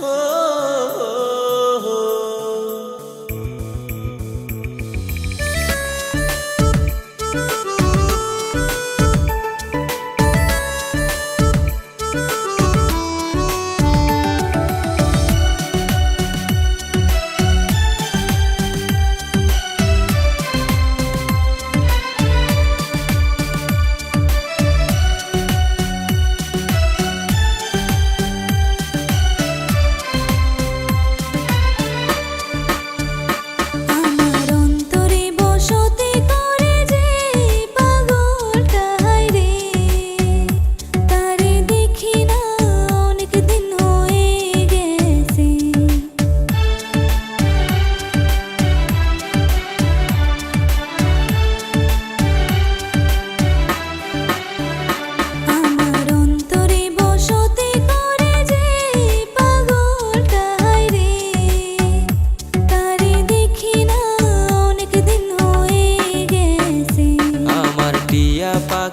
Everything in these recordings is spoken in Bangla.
Oh.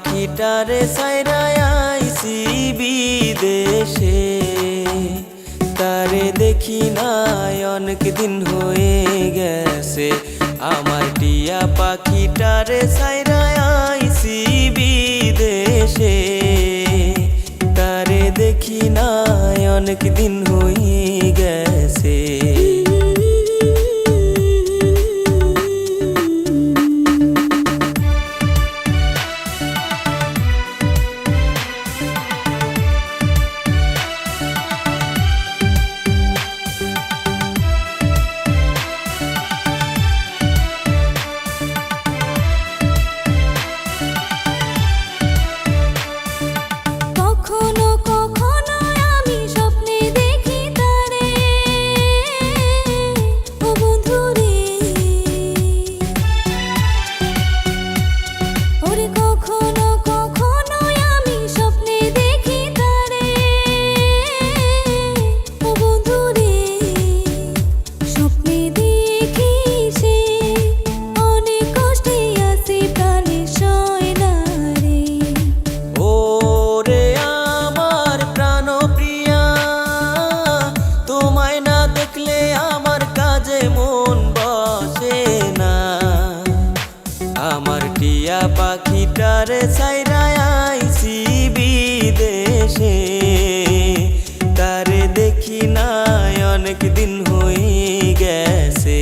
পাখিটারে সাইরায় আইসি বিদেশে। তারে দেখি নাই অনেক দিন হয়ে গেছে। আমার টিয়া পাখিটারে সাইরায় আইসি বিদেশে। তারে দেখি নাই অনেক দিন হয়ে পাখিটার সাইরায় আইসি বিদেশে। তারে দেখি না অনেক দিন হয়ে গেছে।